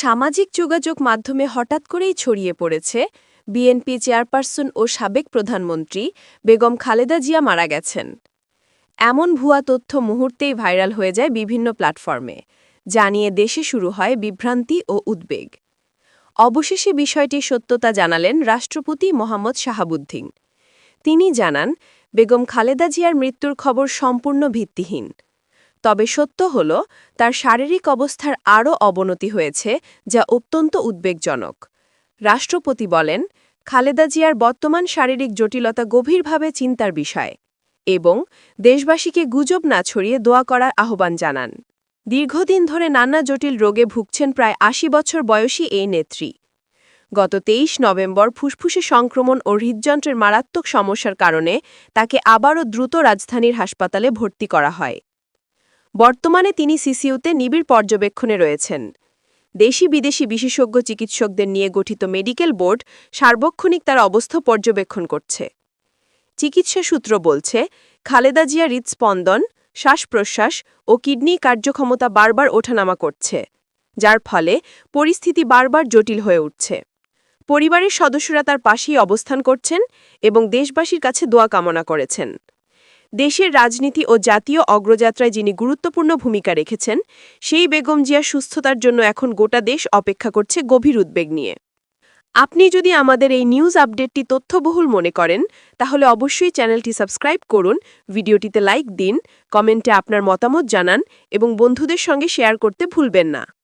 সামাজিক যোগাযোগ মাধ্যমে হঠাৎ করেই ছড়িয়ে পড়েছে, বিএনপি চেয়ারপারসন ও সাবেক প্রধানমন্ত্রী বেগম খালেদা জিয়া মারা গেছেন। এমন ভুয়া তথ্য মুহূর্তেই ভাইরাল হয়ে যায় বিভিন্ন প্ল্যাটফর্মে, জানিয়ে দেশে শুরু হয় বিভ্রান্তি ও উদ্বেগ। অবশেষে বিষয়টি সত্যতা জানালেন রাষ্ট্রপতি মোহাম্মদ শাহাবুদ্দিন। তিনি জানান, বেগম খালেদা জিয়ার মৃত্যুর খবর সম্পূর্ণ ভিত্তিহীন। তবে সত্য হল, তার শারীরিক অবস্থার আরও অবনতি হয়েছে, যা অত্যন্ত উদ্বেগজনক। রাষ্ট্রপতি বলেন, খালেদা জিয়ার বর্তমান শারীরিক জটিলতা গভীরভাবে চিন্তার বিষয় এবং দেশবাসীকে গুজব না ছড়িয়ে দোয়া করার আহ্বান জানান। দীর্ঘদিন ধরে নানা জটিল রোগে ভুগছেন প্রায় আশি বছর বয়সী এই নেত্রী। গত তেইশ নভেম্বর ফুসফুসে সংক্রমণ ও হৃদযন্ত্রের মারাত্মক সমস্যার কারণে তাকে আবারও দ্রুত রাজধানীর হাসপাতালে ভর্তি করা হয়। বর্তমানে তিনি সিসিউতে নিবিড় পর্যবেক্ষণে রয়েছেন। দেশি বিদেশি বিশেষজ্ঞ চিকিৎসকদের নিয়ে গঠিত মেডিকেল বোর্ড সার্বক্ষণিক তার অবস্থা পর্যবেক্ষণ করছে। চিকিৎসা সূত্র বলছে, খালেদা জিয়া হৃদস্পন্দন শ্বাস প্রশ্বাস ও কিডনি কার্যক্ষমতা বারবার ওঠানামা করছে, যার ফলে পরিস্থিতি বারবার জটিল হয়ে উঠছে। পরিবারের সদস্যরা তার পাশেই অবস্থান করছেন এবং দেশবাসীর কাছে দোয়া কামনা করেছেন। দেশের রাজনীতি ও জাতীয় অগ্রযাত্রায় যিনি গুরুত্বপূর্ণ ভূমিকা রেখেছেন, সেই বেগম জিয়ার সুস্থতার জন্য এখন গোটা দেশ অপেক্ষা করছে গভীর উদ্বেগ নিয়ে। আপনি যদি আমাদের এই নিউজ আপডেটটি তথ্যবহুল মনে করেন, তাহলে অবশ্যই চ্যানেলটি সাবস্ক্রাইব করুন, ভিডিওটিতে লাইক দিন, কমেন্টে আপনার মতামত জানান এবং বন্ধুদের সঙ্গে শেয়ার করতে ভুলবেন না।